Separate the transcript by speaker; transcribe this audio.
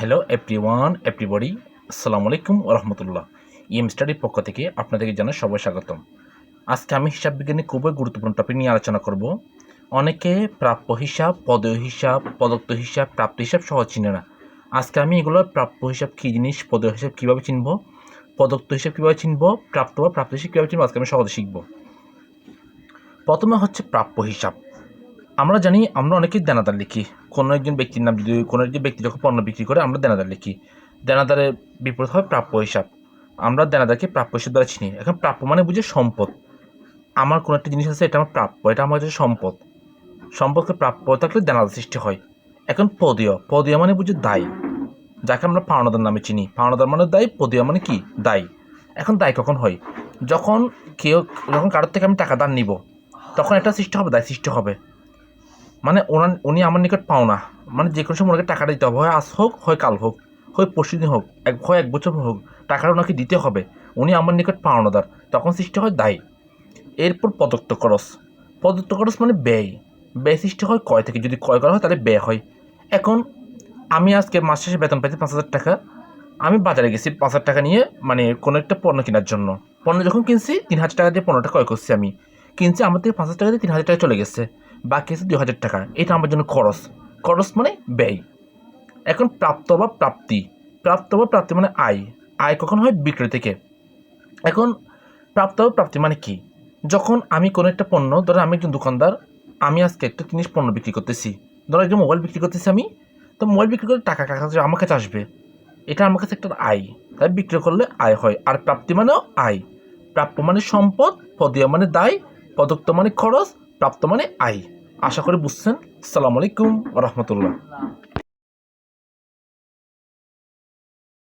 Speaker 1: Hello everyone everybody আসসালামু আলাইকুম রহমতুল্লাহ EM স্টাডির পক্ষ থেকে আপনাদেরকে জানাই সবাই স্বাগতম। আজকে আমি হিসাব বিজ্ঞানে খুবই গুরুত্বপূর্ণ টপিক নিয়ে আলোচনা করব। অনেকে প্রাপ্য হিসাব পদয় হিসাব, প্রদত্ত হিসাব, প্রাপ্ত হিসাব সহজ চিনে না। আজকে আমি এগুলোর প্রাপ্য হিসাব কী জিনিস পদয় হিসাব কীভাবে চিনব, প্রদত্ত হিসাব কীভাবে চিনব, প্রাপ্ত বা প্রাপ্ত হিসাব কীভাবে চিনব, আজকে আমি সহজে শিখব। প্রথমে হচ্ছে প্রাপ্য হিসাব। আমরা জানি আমরা অনেকেই দেনাদার লিখি। কোনো একজন ব্যক্তির নাম যদি, কোনো একজন ব্যক্তি যখন পণ্য বিক্রি করে, আমরা দেনাদার লিখি। দেনাদারের বিপরীত হয় প্রাপ্য হিসাব। আমরা দেনাদারকে প্রাপ্য হিসাব দ্বারা চিনি। এখন প্রাপ্য মানে বুঝে সম্পদ। আমার কোনো একটা জিনিস আছে, এটা আমার প্রাপ্য। এটা আমার হচ্ছে সম্পদ। সম্পদকে প্রাপ্য থাকলে দেনাদার সৃষ্টি হয়। এখন পদীয়। পদীয় মানে বুঝে দায়ী। যাকে আমরা পাওনাদার নামে চিনি। পাওনাদার মানে দায়ী, পদীয় মানে কি? দায়ী। এখন দায় কখন হয়? যখন কেউ, যখন কারোর থেকে আমি টাকা দান নিব, তখন একটা সৃষ্টি হবে, দায় সৃষ্টি হবে। মানে ওনার, উনি আমার নিকট পাও না। মানে যে কোনো সময় ওনাকে টাকাটা দিতে হবে। হয় আজ হোক, হয় কাল হোক, হয় পরশু দিন হোক, এক, হয় এক বছর হোক, টাকাটা ওনাকে দিতে হবে। উনি আমার নিকট পাওনাদার তখন সৃষ্টি হয় দায়ী। এরপর প্রদত্ত খরচ। প্রদত্ত খরচ মানে ব্যয়। ব্যয় সৃষ্টি হয় কয় থেকে। যদি ক্রয় করা হয়, তাহলে ব্যয় হয়। এখন আমি আজকে মাস শেষে বেতন পাইছি পাঁচ হাজার টাকা। আমি বাজারে গেছি পাঁচ হাজার টাকা নিয়ে মানে কোনো একটা পণ্য কেনার জন্য। পণ্য যখন কিনছি, তিন হাজার টাকা দিয়ে পণ্যটা ক্রয় করছি আমি। কিনছি, আমার থেকে পাঁচ হাজার টাকা দিয়ে তিন হাজার টাকা চলে গেছে। বাকি আছে দুই হাজার টাকা। এটা আমার জন্য খরচ। খরচ মানে ব্যয়। এখন প্রাপ্ত বা প্রাপ্তি। প্রাপ্ত বা প্রাপ্তি মানে আয়। আয় কখন হয়? বিক্রি থেকে। এখন প্রাপ্ত বা প্রাপ্তি মানে কি? যখন আমি কোনো একটা পণ্য, ধরো আমি একজন দোকানদার, আমি আজকে একটা জিনিস পণ্য বিক্রি করতেছি। ধরো একজন মোবাইল বিক্রি করতেছি আমি, তো মোবাইল বিক্রি করে টাকা কাছে আমার কাছে আসবে। এটা আমার কাছে একটা আয়। তাই বিক্রি করলে আয় হয়। আর প্রাপ্তি মানেও আয়। প্রাপ্য মানে সম্পদ, পদীয় মানে দায়, পদক্ত মানে খরচ প্রাপ্ত মানে আই। আশা করি বুঝছেন। সালাম আলাইকুম রহমতুল্লাহ।